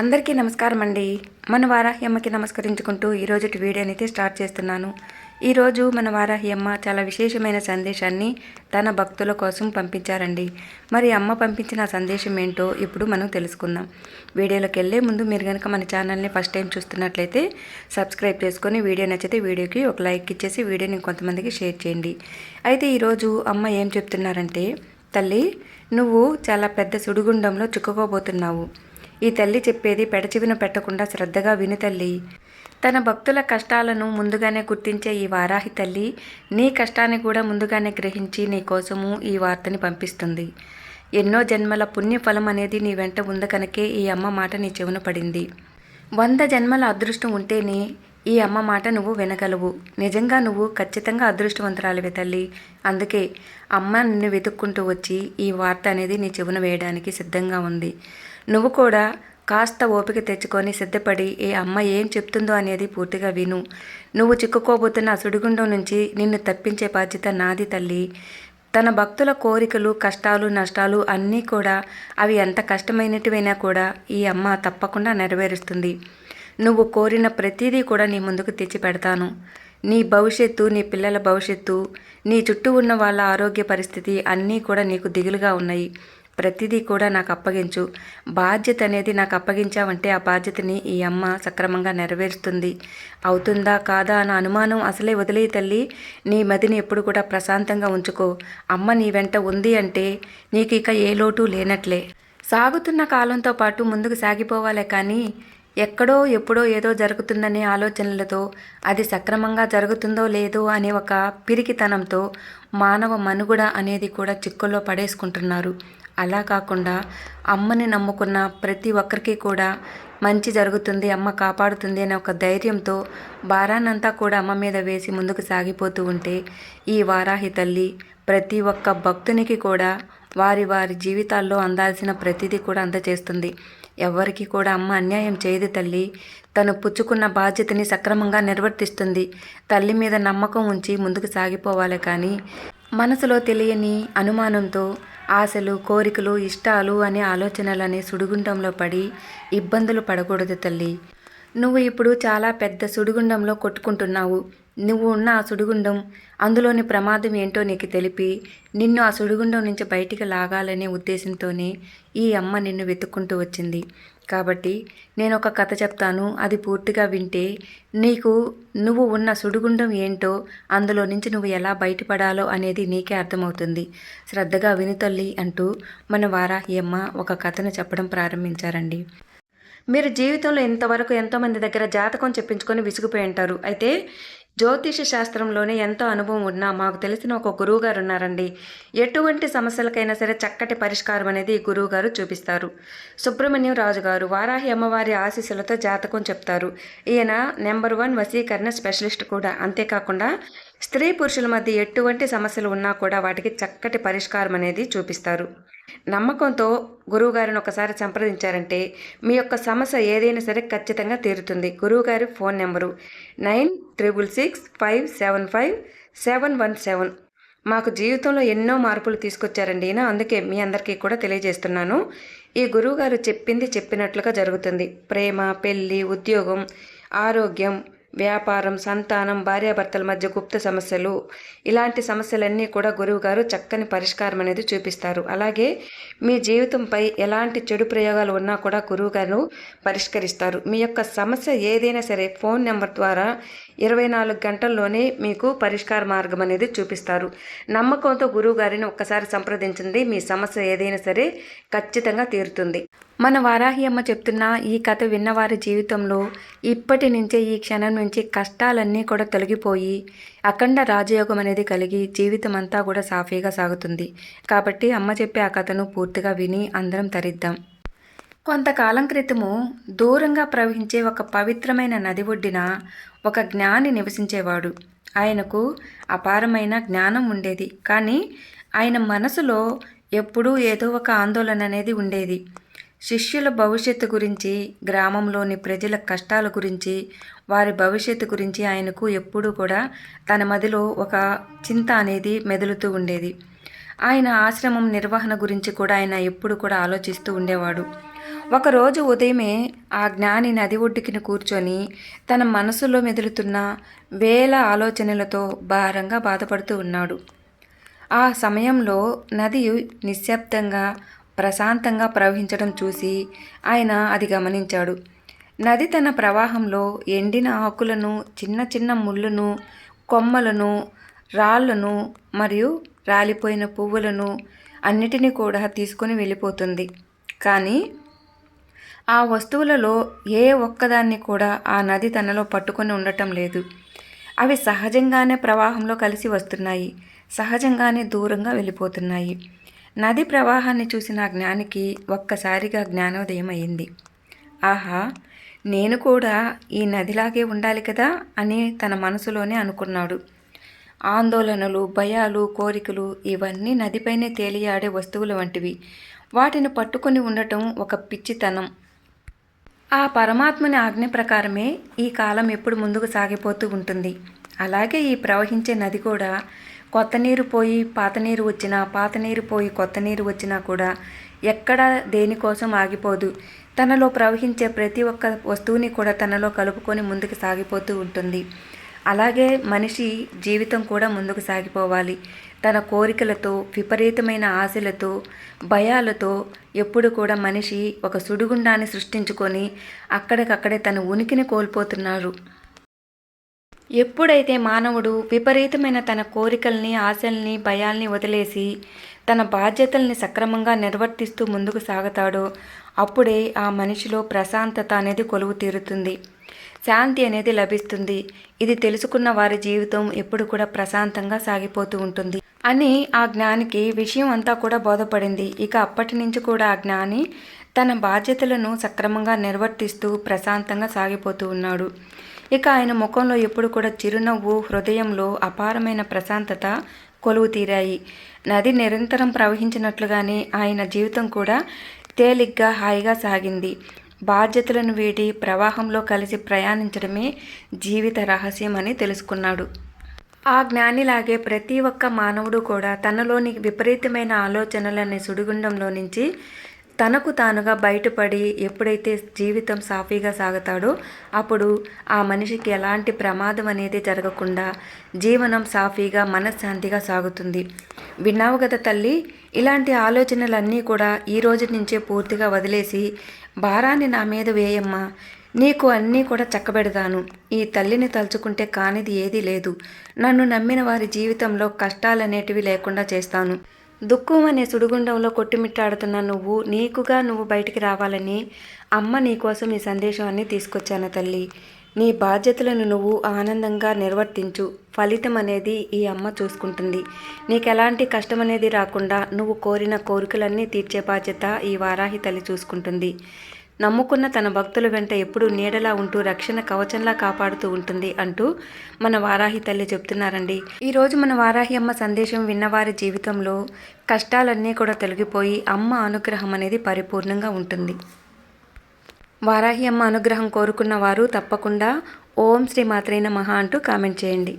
అందరికీ నమస్కారం అండి మన వారాహి అమ్మకి నమస్కరించుకుంటూ ఈరోజు వీడియోని అయితే స్టార్ట్ చేస్తున్నాను. ఈరోజు మన వారాహి అమ్మ చాలా విశేషమైన సందేశాన్ని తన భక్తుల కోసం పంపించారండి. మరి అమ్మ పంపించిన సందేశం ఏంటో ఇప్పుడు మనం తెలుసుకుందాం. వీడియోలోకి వెళ్ళే ముందు మీరు కనుక మన ఛానల్ని ఫస్ట్ టైం చూస్తున్నట్లయితే సబ్స్క్రైబ్ చేసుకొని వీడియో నచ్చితే వీడియోకి ఒక లైక్ ఇచ్చేసి వీడియోని కొంతమందికి షేర్ చేయండి. అయితే ఈరోజు అమ్మ ఏం చెప్తున్నారంటే తల్లి నువ్వు చాలా పెద్ద సుడిగుండంలో చిక్కుకోబోతున్నావు. ఈ తల్లి చెప్పేది పెడచెవిన పెట్టకుండా శ్రద్ధగా విను తల్లి. తన భక్తుల కష్టాలను ముందుగానే గుర్తించే ఈ వారాహి తల్లి నీ కష్టాన్ని కూడా ముందుగానే గ్రహించి నీ కోసము ఈ వార్తని పంపిస్తుంది. ఎన్నో జన్మల పుణ్యఫలం అనేది నీ వెంట ఉంది కనుకే ఈ అమ్మ మాట నీ చెవున పడింది. వంద జన్మల అదృష్టం ఉంటేనే ఈ అమ్మ మాట నువ్వు వినగలవు. నిజంగా నువ్వు ఖచ్చితంగా అదృష్టవంతురాలివే తల్లి. అందుకే అమ్మ నిన్ను వెతుక్కుంటూ వచ్చి ఈ వార్త అనేది నీ చెవున వేయడానికి సిద్ధంగా ఉంది. నువ్వు కూడా కాస్త ఓపిక తెచ్చుకొని సిద్ధపడి ఏ అమ్మ ఏం చెప్తుందో అనేది పూర్తిగా విను. నువ్వు చిక్కుకోబోతున్న సుడిగుండం నుంచి నిన్ను తప్పించే బాధ్యత నాది తల్లి. తన భక్తుల కోరికలు కష్టాలు నష్టాలు అన్నీ కూడా అవి ఎంత కష్టమైనటివైనా కూడా ఈ అమ్మ తప్పకుండా నెరవేరుస్తుంది. నువ్వు కోరిన ప్రతిదీ కూడా నీ ముందుకు తెచ్చి పెడతాను. నీ భవిష్యత్తు నీ పిల్లల భవిష్యత్తు నీ చుట్టూ ఉన్న వాళ్ళ ఆరోగ్య పరిస్థితి అన్నీ కూడా నీకు దిగులుగా ఉన్నాయి. ప్రతిదీ కూడా నాకు అప్పగించు. బాధ్యత అనేది నాకు అప్పగించావంటే ఆ బాధ్యతని ఈ అమ్మ సక్రమంగా నెరవేరుస్తుంది. అవుతుందా కాదా అన్న అనుమానం అసలే వదిలే తల్లి. నీ మదిని ఎప్పుడు కూడా ప్రశాంతంగా ఉంచుకో. అమ్మ నీ వెంట ఉంది అంటే నీకు ఇక ఏ లోటు లేనట్లే. సాగుతున్న కాలంతో పాటు ముందుకు సాగిపోవాలే కానీ ఎక్కడో ఎప్పుడో ఏదో జరుగుతుందనే ఆలోచనలతో అది సక్రమంగా జరుగుతుందో లేదో అనే ఒక పిరికితనంతో మానవ మనుగుడ అనేది కూడా చిక్కుల్లో పడేసుకుంటున్నారు. అలా కాకుండా అమ్మని నమ్ముకున్న ప్రతి ఒక్కరికి కూడా మంచి జరుగుతుంది అమ్మ కాపాడుతుంది అనే ఒక ధైర్యంతో భారాన్నంతా కూడా అమ్మ మీద వేసి ముందుకు సాగిపోతూ ఉంటే ఈ వారాహి తల్లి ప్రతి ఒక్క భక్తునికి కూడా వారి వారి జీవితాల్లో అందాల్సిన ప్రతిదీ కూడా అందజేస్తుంది ఎవరికి కూడా అమ్మ అన్యాయం చేయదు తల్లి. తను పుచ్చుకున్న బాధ్యతని సక్రమంగా నిర్వర్తిస్తుంది. తల్లి మీద నమ్మకం ఉంచి ముందుకు సాగిపోవాలి కానీ మనసులో తెలియని అనుమానంతో ఆశలు కోరికలు ఇష్టాలు అనే ఆలోచనలనే సుడిగుండంలో పడి ఇబ్బందులు పడకూడదు తల్లి. నువ్వు ఇప్పుడు చాలా పెద్ద సుడిగుండంలో కొట్టుకుంటున్నావు. నువ్వు ఉన్న ఆ సుడిగుండం. అందులోని ప్రమాదం ఏంటో నీకు తెలిపి నిన్ను ఆ సుడిగుండం నుంచి బయటికి లాగాలనే ఉద్దేశంతోనే ఈ అమ్మ నిన్ను వెతుక్కుంటూ వచ్చింది. కాబట్టి నేను ఒక కథ చెప్తాను. అది పూర్తిగా వింటే నీకు నువ్వు ఉన్న సుడిగుండం ఏంటో అందులో నుంచి నువ్వు ఎలా బయటపడాలో అనేది నీకే అర్థమవుతుంది. శ్రద్ధగా వినుతల్లి అంటూ మన వారాహి అమ్మ ఒక కథను చెప్పడం ప్రారంభించారండి. మీరు జీవితంలో ఇంతవరకు ఎంతోమంది దగ్గర జాతకం చెప్పించుకొని విసిగిపోయి ఉంటారు. అయితే జ్యోతిష శాస్త్రంలోనే ఎంతో అనుభవం ఉన్నా మాకు తెలిసిన ఒక గురువు గారు ఉన్నారండి ఎటువంటి సమస్యలకైనా సరే చక్కటి పరిష్కారం అనేది ఈ గురువు గారు చూపిస్తారు. సుబ్రహ్మణ్యం రాజు గారు వారాహి అమ్మవారి ఆశీస్సులతో జాతకం చెప్తారు. ఈయన నెంబర్ వన్ వసీకరణ స్పెషలిస్ట్ కూడా. అంతేకాకుండా స్త్రీ పురుషుల మధ్య ఎటువంటి సమస్యలు ఉన్నా కూడా వాటికి చక్కటి పరిష్కారం అనేది చూపిస్తారు. నమ్మకంతో గురువుగారిని ఒకసారి సంప్రదించారంటే మీ యొక్క సమస్య ఏదైనా సరే ఖచ్చితంగా తీరుతుంది. గురువుగారి phone number nine triple six five seven five seven one seven. మాకు జీవితంలో ఎన్నో మార్పులు తీసుకొచ్చారండి ఈయన. అందుకే మీ అందరికీ కూడా తెలియజేస్తున్నాను. ఈ గురువుగారు చెప్పింది చెప్పినట్లుగా జరుగుతుంది. ప్రేమ పెళ్ళి ఉద్యోగం ఆరోగ్యం వ్యాపారం సంతానం భార్యాభర్తల మధ్య గుప్త సమస్యలు. ఇలాంటి సమస్యలన్నీ కూడా గురువు గారు చక్కని పరిష్కారం అనేది చూపిస్తారు. అలాగే మీ జీవితంపై ఎలాంటి చెడు ప్రయోగాలు ఉన్నా కూడా గురువు గారు పరిష్కరిస్తారు. మీ యొక్క సమస్య ఏదైనా సరే ఫోన్ నెంబర్ ద్వారా ఇరవై నాలుగు గంటల్లోనే మీకు పరిష్కార మార్గం అనేది చూపిస్తారు. నమ్మకంతో గురువు గారిని ఒక్కసారి సంప్రదించింది మీ సమస్య ఏదైనా సరే ఖచ్చితంగా తీరుతుంది. మన వారాహి అమ్మ చెప్తున్న ఈ కథ విన్నవారి జీవితంలో ఇప్పటి నుంచే ఈ క్షణం నుంచి కష్టాలన్నీ కూడా తొలగిపోయి అఖండ రాజయోగం అనేది కలిగి జీవితం అంతా కూడా సాఫీగా సాగుతుంది. కాబట్టి అమ్మ చెప్పే ఆ కథను పూర్తిగా విని అందరం తరిద్దాం. కొంతకాలం క్రితము దూరంగా ప్రవహించే ఒక పవిత్రమైన నది ఒడ్డిన ఒక జ్ఞాని నివసించేవాడు. ఆయనకు అపారమైన జ్ఞానం ఉండేది. కానీ ఆయన మనసులో ఎప్పుడూ ఏదో ఒక ఆందోళన అనేది ఉండేది. శిష్యుల భవిష్యత్తు గురించి గ్రామంలోని ప్రజల కష్టాల గురించి వారి భవిష్యత్తు గురించి ఆయనకు ఎప్పుడూ కూడా తన మదిలో ఒక చింత అనేది మెదులుతూ ఉండేది. ఆయన ఆశ్రమం నిర్వహణ గురించి కూడా ఆయన ఎప్పుడు కూడా ఆలోచిస్తూ ఉండేవాడు. ఒకరోజు ఉదయమే ఆ జ్ఞాని నది ఒడ్డుకిన కూర్చొని తన మనసులో మెదులుతున్న వేల ఆలోచనలతో భారంగా బాధపడుతూ ఉన్నాడు. ఆ సమయంలో నది నిశ్శబ్దంగా ప్రశాంతంగా ప్రవహించడం చూసి ఆయన అది గమనించాడు. నది తన ప్రవాహంలో ఎండిన ఆకులను చిన్న చిన్న ముళ్ళును కొమ్మలను రాళ్ళను మరియు రాలిపోయిన పువ్వులను అన్నిటినీ కూడా తీసుకొని వెళ్ళిపోతుంది. కానీ ఆ వస్తువులలో ఏ ఒక్కదాన్ని కూడా ఆ నది తనలో పట్టుకొని ఉండటం లేదు. అవి సహజంగానే ప్రవాహంలో కలిసి వస్తున్నాయి సహజంగానే దూరంగా వెళ్ళిపోతున్నాయి. నది ప్రవాహాన్ని చూసిన జ్ఞానికి ఒక్కసారిగా జ్ఞానోదయం అయింది ఆహా నేను కూడా ఈ నదిలాగే ఉండాలి కదా అని తన మనసులోనే అనుకున్నాడు. ఆందోళనలు భయాలు కోరికలు ఇవన్నీ నదిపైనే తేలియాడే వస్తువుల వంటివి. వాటిని పట్టుకొని ఉండటం ఒక పిచ్చితనం. ఆ పరమాత్మని ఆజ్ఞ ప్రకారమే ఈ కాలం ఎప్పుడు ముందుకు సాగిపోతూ ఉంటుంది. అలాగే ఈ ప్రవహించే నది కూడా కొత్త నీరు పోయి పాత నీరు వచ్చినా పాత నీరు పోయి కొత్త నీరు వచ్చినా కూడా ఎక్కడ దేనికోసం ఆగిపోదు. తనలో ప్రవహించే ప్రతి ఒక్క వస్తువుని కూడా తనలో కలుపుకొని ముందుకు సాగిపోతూ ఉంటుంది. అలాగే మనిషి జీవితం కూడా ముందుకు సాగిపోవాలి. తన కోరికలతో విపరీతమైన ఆశలతో భయాలతో ఎప్పుడు కూడా మనిషి ఒక సుడిగుండాన్ని సృష్టించుకొని అక్కడికక్కడే తన ఉనికిని కోల్పోతున్నారు. ఎప్పుడైతే మానవుడు విపరీతమైన తన కోరికల్ని ఆశల్ని భయాల్ని వదిలేసి తన బాధ్యతల్ని సక్రమంగా నిర్వర్తిస్తూ ముందుకు సాగుతాడో అప్పుడే ఆ మనిషిలో ప్రశాంతత అనేది కొలువు తీరుతుంది. శాంతి అనేది లభిస్తుంది. ఇది తెలుసుకున్న వారి జీవితం ఎప్పుడు కూడా ప్రశాంతంగా సాగిపోతూ ఉంటుంది. అని ఆ జ్ఞానికి విషయం అంతా కూడా బోధపడింది. ఇక అప్పటి నుంచి కూడా ఆ జ్ఞాని తన బాధ్యతలను సక్రమంగా నిర్వర్తిస్తూ ప్రశాంతంగా సాగిపోతూ ఉన్నాడు. ఇక ఆయన ముఖంలో ఎప్పుడు కూడా చిరునవ్వు హృదయంలో అపారమైన ప్రశాంతత కొలువు తీరాయి. నది నిరంతరం ప్రవహించినట్లుగానే ఆయన జీవితం కూడా తేలిగ్గా హాయిగా సాగింది. బాధ్యతలను వీడి ప్రవాహంలో కలిసి ప్రయాణించడమే జీవిత రహస్యం అని తెలుసుకున్నాడు. ఆ జ్ఞానిలాగే ప్రతి ఒక్క మానవుడు కూడా తనలోని విపరీతమైన ఆలోచనలనే సుడిగుండంలో నుంచి తనకు తానుగా బయటపడి ఎప్పుడైతే జీవితం సాఫీగా సాగుతాడో అప్పుడు ఆ మనిషికి ఎలాంటి ప్రమాదం అనేది జరగకుండా జీవనం సాఫీగా మనశ్శాంతిగా సాగుతుంది. విన్నావు కదా తల్లి ఇలాంటి ఆలోచనలన్నీ కూడా ఈ రోజు నుంచే పూర్తిగా వదిలేసి భారాన్ని నా మీద వేయమ్మా. నీకు అన్నీ కూడా చక్కబెడతాను. ఈ తల్లిని తలుచుకుంటే కానిది ఏదీ లేదు. నన్ను నమ్మిన వారి జీవితంలో కష్టాలనేటివి లేకుండా చేస్తాను. దుఃఖం అనే సుడిగుండంలో కొట్టుమిట్టాడుతున్న నువ్వు నీకుగా నువ్వు బయటికి రావాలని అమ్మ నీకోసం ఈ సందేశాన్ని తీసుకొచ్చాను తల్లి. నీ బాధ్యతలను నువ్వు ఆనందంగా నిర్వర్తించు. ఫలితం అనేది ఈ అమ్మ చూసుకుంటుంది. నీకు ఎలాంటి కష్టం అనేది రాకుండా నువ్వు కోరిన కోరికలన్నీ తీర్చే బాధ్యత ఈ వారాహి తల్లి చూసుకుంటుంది. నమ్ముకున్న తన భక్తుల వెంట ఎప్పుడూ నీడలా ఉంటూ రక్షణ కవచంలా కాపాడుతూ ఉంటుంది అంటూ మన వారాహి తల్లి చెప్తున్నారండి. ఈరోజు మన వారాహి అమ్మ సందేశం విన్నవారి జీవితంలో కష్టాలన్నీ కూడా తొలగిపోయి అమ్మ అనుగ్రహం అనేది పరిపూర్ణంగా ఉంటుంది. వారాహి అమ్మ అనుగ్రహం కోరుకున్న వారు తప్పకుండా ఓం శ్రీ మాత్రైన మహా అంటూ కామెంట్ చేయండి.